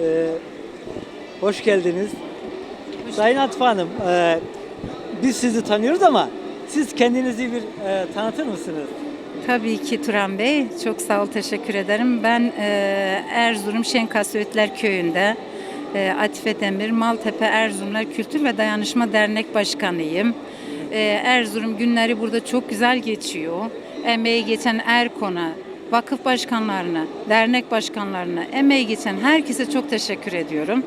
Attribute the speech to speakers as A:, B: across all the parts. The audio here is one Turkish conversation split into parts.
A: Ee, hoş geldiniz. Sayın Atıf Hanım, e, biz sizi tanıyoruz ama siz kendinizi bir e, tanıtır mısınız?
B: Tabii ki Turan Bey. Çok sağ ol, teşekkür ederim. Ben e, Erzurum Şenkası Öğütler Köyü'nde e, Atife Demir, Maltepe Erzurumlar Kültür ve Dayanışma Dernek Başkanıyım. E, Erzurum günleri burada çok güzel geçiyor. Emeği geçen Erkon'a, vakıf başkanlarına, dernek başkanlarına, emeği geçen herkese çok teşekkür ediyorum.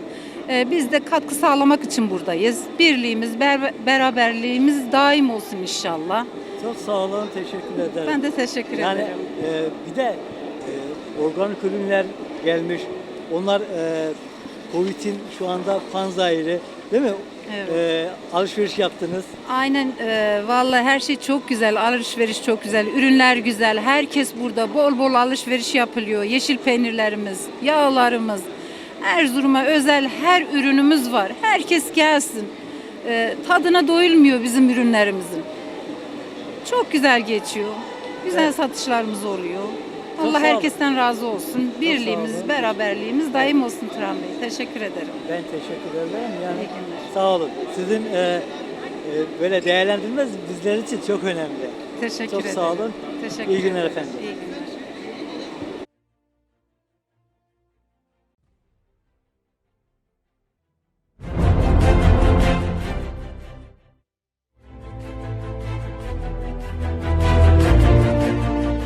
B: E, biz de katkı sağlamak için buradayız. Birliğimiz, ber- beraberliğimiz daim olsun inşallah.
A: Çok sağ olun, teşekkür ederim.
B: Ben de teşekkür
A: yani,
B: ederim.
A: e, bir de e, organik ürünler gelmiş. Onlar e, Covid'in şu anda panzayiri değil mi?
B: Evet.
A: E, alışveriş yaptınız.
B: Aynen e, vallahi her şey çok güzel. Alışveriş çok güzel. Ürünler güzel. Herkes burada. Bol bol alışveriş yapılıyor. Yeşil peynirlerimiz, yağlarımız. Erzurum'a özel her ürünümüz var. Herkes gelsin. E, tadına doyulmuyor bizim ürünlerimizin. Çok güzel geçiyor. Güzel satışlarımız oluyor. Allah herkesten razı olsun. Birliğimiz, beraberliğimiz daim olsun Turan Bey. Teşekkür ederim.
A: Ben teşekkür ederim. Yani
B: İyi günler.
A: sağ olun. Sizin e, e, böyle değerlendirmeniz bizler için çok önemli.
B: Teşekkür
A: Çok
B: ederim.
A: sağ olun.
B: Teşekkür
A: İyi günler
B: ederim.
A: efendim.
B: İyi günler.